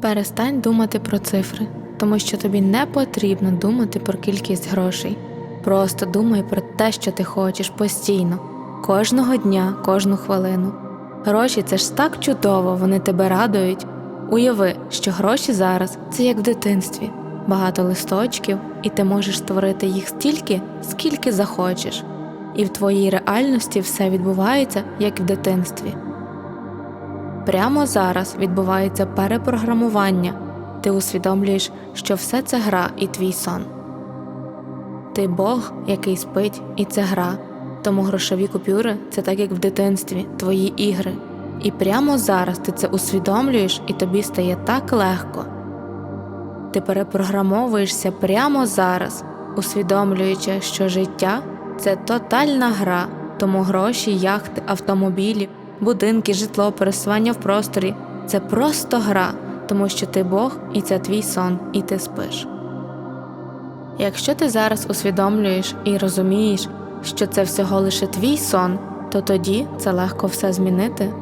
Перестань думати про цифри, тому що тобі не потрібно думати про кількість грошей. Просто думай про те, що ти хочеш постійно, кожного дня, кожну хвилину. Гроші це ж так чудово, вони тебе радують. Уяви, що гроші зараз це як в дитинстві, багато листочків, і ти можеш створити їх стільки, скільки захочеш. І в твоїй реальності все відбувається, як в дитинстві. Прямо зараз відбувається перепрограмування. Ти усвідомлюєш, що все це гра і твій сон. Ти Бог, який спить, і це гра. Тому грошові купюри це так як в дитинстві, твої ігри. І прямо зараз ти це усвідомлюєш, і тобі стає так легко. Ти перепрограмовуєшся прямо зараз, усвідомлюючи, що життя це тотальна гра, тому гроші, яхти, автомобілі, будинки, житло, пересування в просторі це просто гра, тому що ти Бог і це твій сон, і ти спиш. Якщо ти зараз усвідомлюєш і розумієш, що це всього лише твій сон, то тоді це легко все змінити.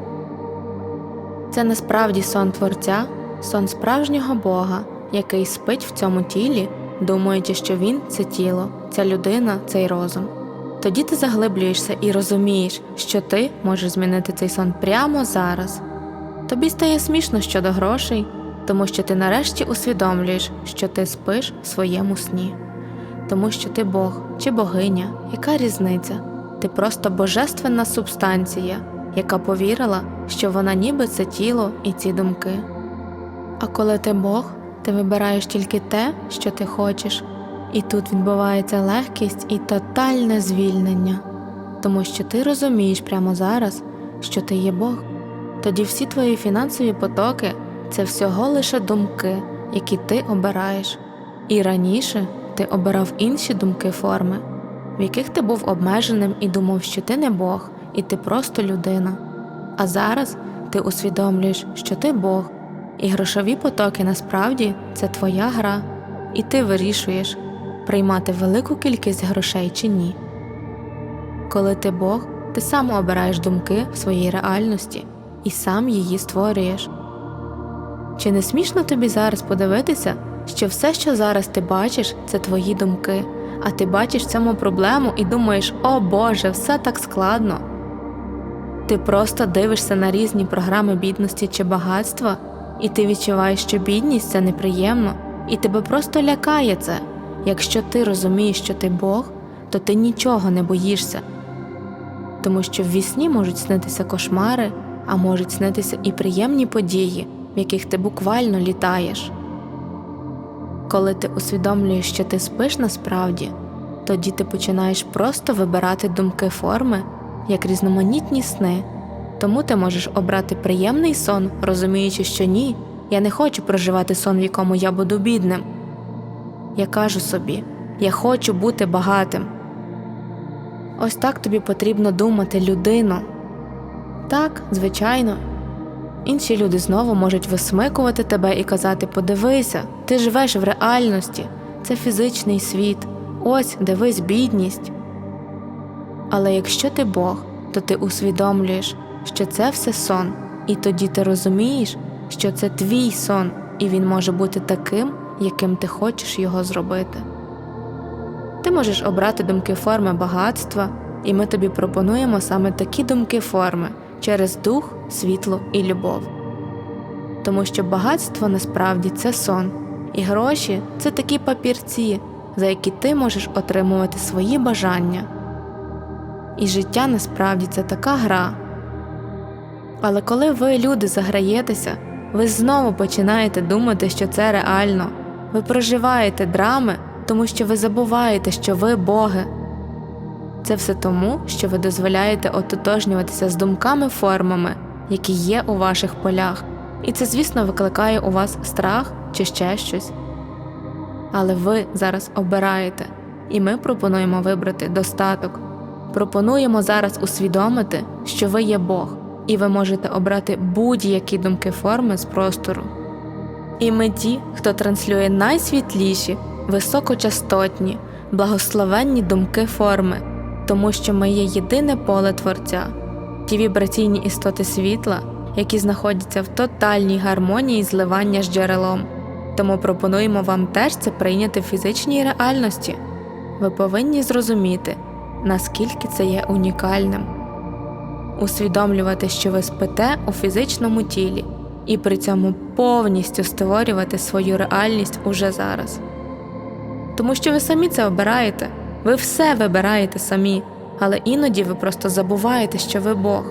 Це насправді сон Творця, сон справжнього Бога, який спить в цьому тілі, думаючи, що він це тіло, ця людина, цей розум. Тоді ти заглиблюєшся і розумієш, що ти можеш змінити цей сон прямо зараз. Тобі стає смішно щодо грошей, тому що ти нарешті усвідомлюєш, що ти спиш в своєму сні, тому що ти Бог чи богиня, яка різниця? Ти просто божественна субстанція, яка повірила, що вона ніби це тіло і ці думки. А коли ти Бог, ти вибираєш тільки те, що ти хочеш, і тут відбувається легкість і тотальне звільнення, тому що ти розумієш прямо зараз, що ти є Бог. Тоді всі твої фінансові потоки це всього лише думки, які ти обираєш. І раніше ти обирав інші думки форми, в яких ти був обмеженим і думав, що ти не Бог, і ти просто людина. А зараз ти усвідомлюєш, що ти Бог, і грошові потоки насправді це твоя гра, і ти вирішуєш, приймати велику кількість грошей чи ні. Коли ти Бог, ти сам обираєш думки в своїй реальності і сам її створюєш. Чи не смішно тобі зараз подивитися, що все, що зараз ти бачиш, це твої думки, а ти бачиш цьому проблему і думаєш, о Боже, все так складно. Ти просто дивишся на різні програми бідності чи багатства, і ти відчуваєш, що бідність це неприємно, і тебе просто лякає це. Якщо ти розумієш, що ти Бог, то ти нічого не боїшся, тому що в вісні можуть снитися кошмари, а можуть снитися і приємні події, в яких ти буквально літаєш. Коли ти усвідомлюєш, що ти спиш насправді, тоді ти починаєш просто вибирати думки форми як різноманітні сни, тому ти можеш обрати приємний сон, розуміючи, що ні, я не хочу проживати сон, в якому я буду бідним. Я кажу собі, я хочу бути багатим. Ось так тобі потрібно думати, людино. Так, звичайно. Інші люди знову можуть висмикувати тебе і казати: подивися, ти живеш в реальності, це фізичний світ, ось дивись бідність. Але якщо ти Бог, то ти усвідомлюєш, що це все сон, і тоді ти розумієш, що це твій сон, і він може бути таким, яким ти хочеш його зробити. Ти можеш обрати думки форми багатства, і ми тобі пропонуємо саме такі думки форми через дух, світло і любов. Тому що багатство насправді це сон, і гроші це такі папірці, за які ти можеш отримувати свої бажання. І життя насправді це така гра. Але коли ви, люди, заграєтеся, ви знову починаєте думати, що це реально, ви проживаєте драми, тому що ви забуваєте, що ви боги. Це все тому, що ви дозволяєте ототожнюватися з думками формами, які є у ваших полях, і це, звісно, викликає у вас страх чи ще щось. Але ви зараз обираєте, і ми пропонуємо вибрати достаток. Пропонуємо зараз усвідомити, що ви є Бог, і ви можете обрати будь-які думки форми з простору. І ми ті, хто транслює найсвітліші, високочастотні, благословенні думки форми, тому що ми є єдине поле Творця, ті вібраційні істоти світла, які знаходяться в тотальній гармонії зливання з джерелом. Тому пропонуємо вам теж це прийняти в фізичній реальності. Ви повинні зрозуміти, наскільки це є унікальним, усвідомлювати, що ви спите у фізичному тілі, і при цьому повністю створювати свою реальність уже зараз. Тому що ви самі це обираєте, ви все вибираєте самі, але іноді ви просто забуваєте, що ви Бог.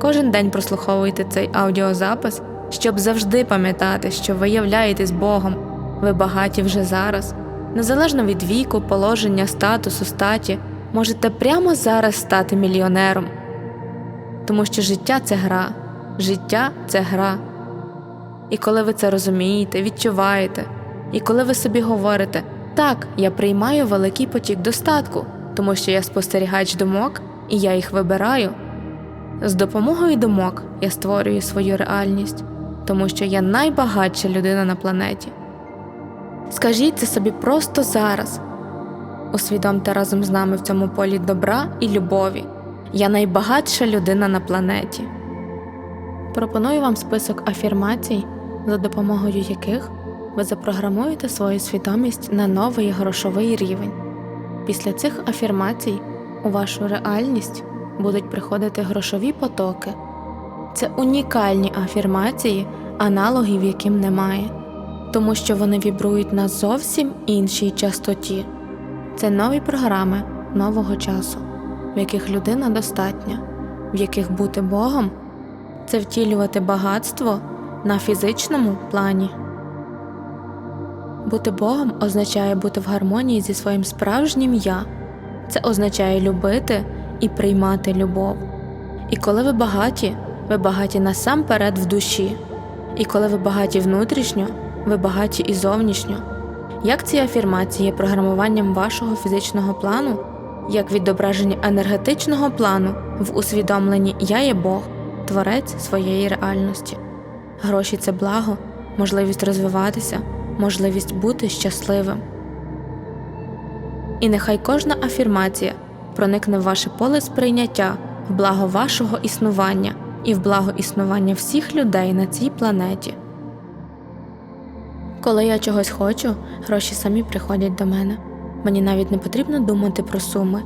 Кожен день прослуховуйте цей аудіозапис, щоб завжди пам'ятати, що ви являєтесь Богом, ви багаті вже зараз. Незалежно від віку, положення, статусу, статі, можете прямо зараз стати мільйонером. Тому що життя це гра, життя це гра. І коли ви це розумієте, відчуваєте, і коли ви собі говорите, так, я приймаю великий потік достатку, тому що я спостерігач думок і я їх вибираю. З допомогою думок я створюю свою реальність, тому що я найбагатша людина на планеті. Скажіть це собі просто зараз. Усвідомте разом з нами в цьому полі добра і любові. Я найбагатша людина на планеті. Пропоную вам список афірмацій, за допомогою яких ви запрограмуєте свою свідомість на новий грошовий рівень. Після цих афірмацій у вашу реальність будуть приходити грошові потоки. Це унікальні афірмації, аналогів яким немає, тому що вони вібрують на зовсім іншій частоті. Це нові програми нового часу, в яких людина достатня, в яких бути Богом це втілювати багатство на фізичному плані. Бути Богом означає бути в гармонії зі своїм справжнім я. Це означає любити і приймати любов. І коли ви багаті, ви багаті насамперед в душі. І коли ви багаті внутрішньо, ви багаті і зовнішньо. Як ці афірмації є програмуванням вашого фізичного плану, як відображення енергетичного плану в усвідомленні Я є Бог, творець своєї реальності. Гроші це благо, можливість розвиватися, можливість бути щасливим. І нехай кожна афірмація проникне в ваше поле сприйняття в благо вашого існування і в благо існування всіх людей на цій планеті. Коли я чогось хочу, гроші самі приходять до мене. Мені навіть не потрібно думати про суми.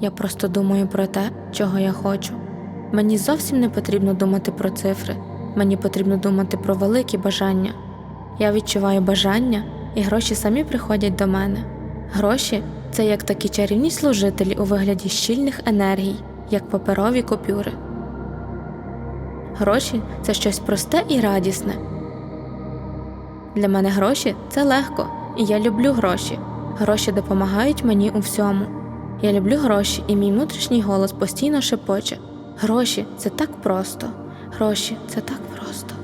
Я просто думаю про те, чого я хочу. Мені зовсім не потрібно думати про цифри, мені потрібно думати про великі бажання. Я відчуваю бажання, і гроші самі приходять до мене. Гроші це як такі чарівні служителі у вигляді щільних енергій, як паперові купюри. Гроші це щось просте і радісне. Для мене гроші це легко, і я люблю гроші. Гроші допомагають мені у всьому. Я люблю гроші, і мій внутрішній голос постійно шепоче. Гроші це так просто. Гроші це так просто.